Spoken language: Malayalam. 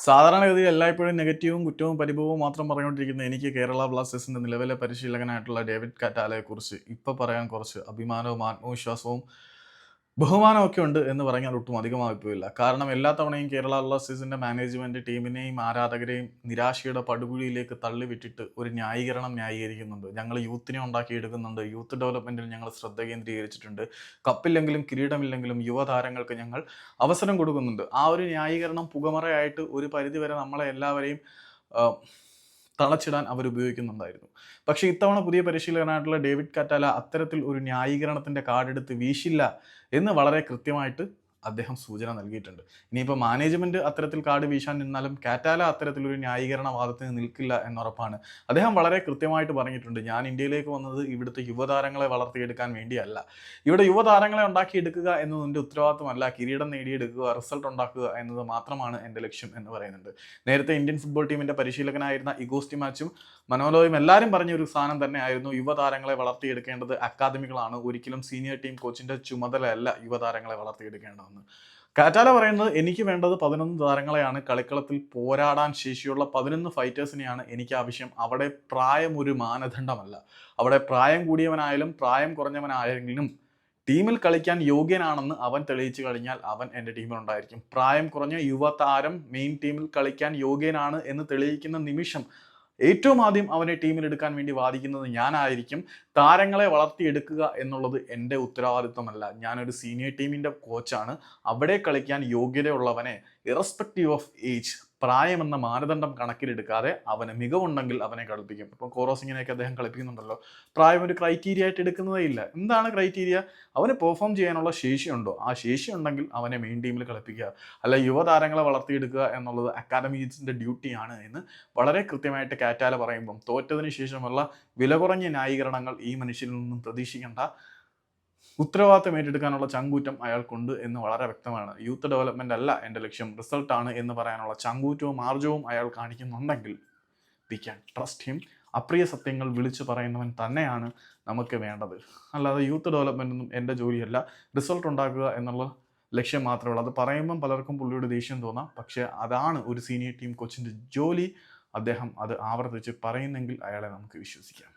സാധാരണഗതിയിൽ എല്ലായ്പ്പോഴും നെഗറ്റീവും കുറ്റവും പരിഭവവും മാത്രം പറഞ്ഞുകൊണ്ടിരിക്കുന്ന എനിക്ക് കേരള ബ്ലാസ്റ്റേഴ്സിന്റെ നിലവിലെ പരിശീലകനായിട്ടുള്ള ഡേവിഡ് കാറ്റാലയെക്കുറിച്ച് ഇപ്പോൾ പറയാൻ കുറച്ച് അഭിമാനവും ആത്മവിശ്വാസവും ബഹുമാനവും ഒക്കെ ഉണ്ട് എന്ന് പറഞ്ഞാൽ ഒട്ടും അധികമായിപ്പോയില്ല കാരണം എല്ലാ തവണയും കേരള ബ്ലാസ്റ്റേഴ്സിന്റെ മാനേജ്മെന്റ് ടീമിനെയും ആരാധകരെയും നിരാശയുടെ പടുകുഴിയിലേക്ക് തള്ളിവിട്ടിട്ട് ഒരു ന്യായീകരണം ന്യായീകരിക്കുന്നുണ്ട്. ഞങ്ങൾ യൂത്തിനെ ഉണ്ടാക്കിയെടുക്കുന്നുണ്ട്. യൂത്ത് ഡെവലപ്മെന്റിൽ ഞങ്ങൾ ശ്രദ്ധ കേന്ദ്രീകരിച്ചിട്ടുണ്ട്. കപ്പില്ലെങ്കിലും കിരീടമില്ലെങ്കിലും യുവതാരങ്ങൾക്ക് ഞങ്ങൾ അവസരം കൊടുക്കുന്നുണ്ട്. ആ ഒരു ന്യായീകരണം പുകമറയായിട്ട് ഒരു പരിധിവരെ നമ്മളെ എല്ലാവരെയും തളച്ചിടാൻ അവർ ഉപയോഗിക്കുന്നുണ്ടായിരുന്നു. പക്ഷേ ഇത്തവണ പുതിയ പരിശീലകനായിട്ടുള്ള ഡേവിഡ് കറ്റാല അത്തരത്തിൽ ഒരു ന്യായീകരണത്തിന്റെ കാർഡെടുത്ത് വീശില്ല എന്ന് വളരെ കൃത്യമായിട്ട് അദ്ദേഹം സൂചന നൽകിയിട്ടുണ്ട്. ഇനിയിപ്പോൾ മാനേജ്മെന്റ് അത്തരത്തിൽ കാർഡ് വീശാൻ നിന്നാലും കാറ്റാല അത്തരത്തിലൊരു ന്യായീകരണ വാദത്തിന് നിൽക്കില്ല എന്നുറപ്പാണ്. അദ്ദേഹം വളരെ കൃത്യമായിട്ട് പറഞ്ഞിട്ടുണ്ട് ഞാൻ ഇന്ത്യയിലേക്ക് വന്നത് ഇവിടുത്തെ യുവതാരങ്ങളെ വളർത്തിയെടുക്കാൻ വേണ്ടിയല്ല. ഇവിടെ യുവതാരങ്ങളെ ഉണ്ടാക്കിയെടുക്കുക എന്നത് എന്റെ ഉത്തരവാദിത്തമല്ല കിരീടം നേടിയെടുക്കുക റിസൾട്ട് ഉണ്ടാക്കുക എന്നത് മാത്രമാണ് എന്റെ ലക്ഷ്യം എന്ന് പറയുന്നുണ്ട്. നേരത്തെ ഇന്ത്യൻ ഫുട്ബോൾ ടീമിന്റെ പരിശീലകനായിരുന്ന ഇഗോസ്റ്റി മാച്ചും മനോലോയും എല്ലാവരും പറഞ്ഞ ഒരു സാധനം തന്നെയായിരുന്നു യുവതാരങ്ങളെ വളർത്തിയെടുക്കേണ്ടത് അക്കാദമികളാണ് ഒരിക്കലും സീനിയർ ടീം കോച്ചിന്റെ ചുമതലയല്ല യുവതാരങ്ങളെ വളർത്തിയെടുക്കേണ്ടതെന്ന് കാറ്റാല പറയുന്നത് എനിക്ക് വേണ്ടത് പതിനൊന്ന് താരങ്ങളെയാണ്. കളിക്കളത്തിൽ പോരാടാൻ ശേഷിയുള്ള പതിനൊന്ന് ഫൈറ്റേഴ്സിനെയാണ് എനിക്ക് ആവശ്യം. അവിടെ പ്രായം ഒരു മാനദണ്ഡമല്ല. അവിടെ പ്രായം കൂടിയവനായാലും പ്രായം കുറഞ്ഞവനായെങ്കിലും ടീമിൽ കളിക്കാൻ യോഗ്യനാണെന്ന് അവൻ തെളിയിച്ചു കഴിഞ്ഞാൽ അവൻ എന്റെ ടീമിലുണ്ടായിരിക്കും. പ്രായം കുറഞ്ഞ യുവ താരം മെയിൻ ടീമിൽ കളിക്കാൻ യോഗ്യനാണ് എന്ന് തെളിയിക്കുന്ന നിമിഷം ഏറ്റവും ആദ്യം അവനെ ടീമിലെടുക്കാൻ വേണ്ടി വാദിക്കുന്നത് ഞാനായിരിക്കും. താരങ്ങളെ വളർത്തിയെടുക്കുക എന്നുള്ളത് എന്റെ ഉത്തരവാദിത്വമല്ല. ഞാനൊരു സീനിയർ ടീമിന്റെ കോച്ചാണ് അവിടെ കളിക്കാൻ യോഗ്യതയുള്ളവനെ ഇറസ്പെക്റ്റീവ് ഓഫ് ഏജ് പ്രായം എന്ന മാനദണ്ഡം കണക്കിലെടുക്കാതെ അവന് മികവുണ്ടെങ്കിൽ അവനെ കളിപ്പിക്കും. ഇപ്പോൾ കോറോസിങ്ങിനെയൊക്കെ അദ്ദേഹം കളിപ്പിക്കുന്നുണ്ടല്ലോ. പ്രായം ഒരു ക്രൈറ്റീരിയ ആയിട്ട് എടുക്കുന്നതേ ഇല്ല. എന്താണ് ക്രൈറ്റീരിയ അവന് പെർഫോം ചെയ്യാനുള്ള ശേഷിയുണ്ടോ? ആ ശേഷി ഉണ്ടെങ്കിൽ അവനെ മെയിൻ ടീമിൽ കളിപ്പിക്കുക. അല്ല യുവതാരങ്ങളെ വളർത്തിയെടുക്കുക എന്നുള്ളത് അക്കാദമീസിന്റെ ഡ്യൂട്ടിയാണ് എന്ന് വളരെ കൃത്യമായിട്ട് കാറ്റാല പറയുമ്പം തോറ്റതിന് ശേഷമുള്ള വില കുറഞ്ഞ ന്യായീകരണങ്ങൾ ഈ മനുഷ്യനിൽ നിന്നും പ്രതീക്ഷിക്കേണ്ട ഉത്തരവാദിത്തം ഏറ്റെടുക്കാനുള്ള ചങ്കൂറ്റം അയാൾക്കുണ്ട് എന്ന് വളരെ വ്യക്തമാണ്. യൂത്ത് ഡെവലപ്മെന്റ് അല്ല എന്റെ ലക്ഷ്യം. റിസൾട്ടാണ് എന്ന് പറയാനുള്ള ചങ്കൂറ്റവും ആർജവും അയാൾ കാണിക്കുന്നുണ്ടെങ്കിൽ വി ക്യാൻ ട്രസ്റ്റ് ഹിം അപ്രിയ സത്യങ്ങൾ വിളിച്ചു പറയുന്നവൻ തന്നെയാണ് നമുക്ക് വേണ്ടത്. അല്ലാതെ യൂത്ത് ഡെവലപ്മെന്റ് ഒന്നും എന്റെ ജോലിയല്ല. റിസൾട്ട് ഉണ്ടാക്കുക എന്നുള്ള ലക്ഷ്യം മാത്രമേ ഉള്ളൂ. അത് പറയുമ്പം പലർക്കും പുള്ളിയുടെ ദേഷ്യം തോന്നാം. പക്ഷേ അതാണ് ഒരു സീനിയർ ടീം കോച്ചിന്റെ ജോലി. അദ്ദേഹം അത് ആവർത്തിച്ച് പറയുന്നെങ്കിൽ അയാളെ നമുക്ക് വിശ്വസിക്കാം.